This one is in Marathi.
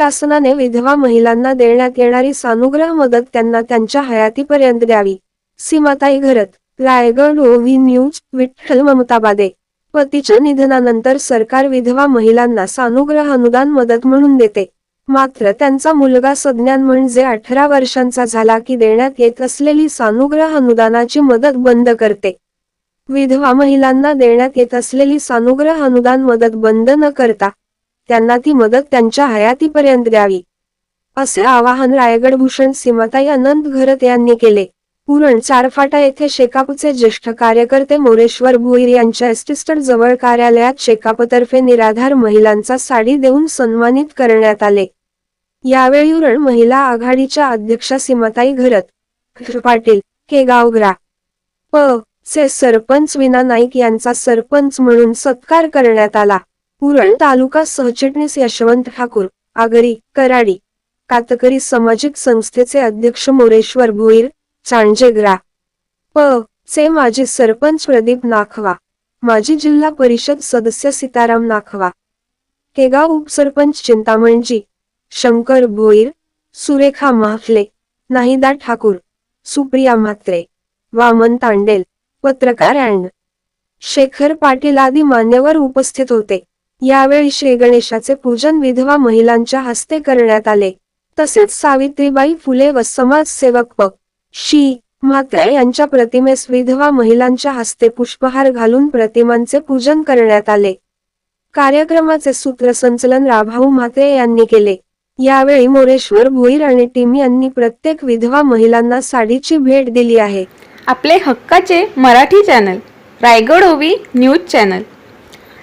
शासनाने विधवा महिलांना देण्यात येणारी सानुग्रह मदत त्यांना त्यांच्या हयातीपर्यंत द्यावी. सीमाताई घरत रायगड ओव्ही न्यूज विठ्ठल ममताबादे पतीच्या निधनानंतर सरकार विधवा महिलांना सानुग्रह अनुदान मदत म्हणून देते. मात्र त्यांचा मुलगा सज्ञान म्हणजे अठरा वर्षांचा झाला की देण्यात येत असलेली सानुग्रह अनुदानाची मदत बंद करते. विधवा महिलांना देण्यात येत असलेली सानुग्रह अनुदान मदत बंद न करता त्यांना ती मदत त्यांच्या हयातीपर्यंत द्यावी. असे आवाहन रायगड भूषण सीमाताई अनंत घरत यांनी केले. पुरण चारफाटा येथे शेकापचे ज्येष्ठ कार्यकर्ते मोरेश्वर भुईर यांच्या एसटीस्टर जवळ कार्यालयात शेकापतर्फे निराधार महिलांचा साडी देऊन सन्मानित करण्यात आले. यावेळी उरण महिला आघाडीच्या अध्यक्षा सीमाताई घरत पाटील केगावग्रा प. चे सरपंच विना नाईक यांचा सरपंच म्हणून सत्कार करण्यात आला. पुरण तालुका सहचिटणीस यशवंत ठाकूर आगरी कराडी कातकरी सामाजिक संस्थेचे अध्यक्ष मोरेश्वर भोईर चांजेग्रा प. चे माजी सरपंच प्रदीप नाखवा माजी जिल्हा परिषद सदस्य सीताराम नाखवा. केगाव उपसरपंच चिंतामणजी शंकर भोईर सुरेखा माफले नाहिदा ठाकूर सुप्रिया म्हात्रे वामन तांडेल पत्रकार अँड. शेखर पाटील आदी मान्यवर उपस्थित होते. यावेळी श्री गणेशाचे पूजन विधवा महिलांच्या हस्ते करण्यात आले. तसेच सावित्रीबाई फुले व समाजसेवक प शी म्हात्रे यांच्या प्रतिमेस विधवा महिलांच्या हस्ते पुष्पहार घालून प्रतिमांचे पूजन करण्यात आले. कार्यक्रमाचे सूत्रसंचलन राभाऊ म्हात्रे यांनी केले. यावेळी मोरेश्वर भोईर आणि टीम यांनी प्रत्येक विधवा महिलांना साडीची भेट दिली आहे. आपले हक्काचे मराठी चॅनल रायगड ओवी न्यूज चॅनल.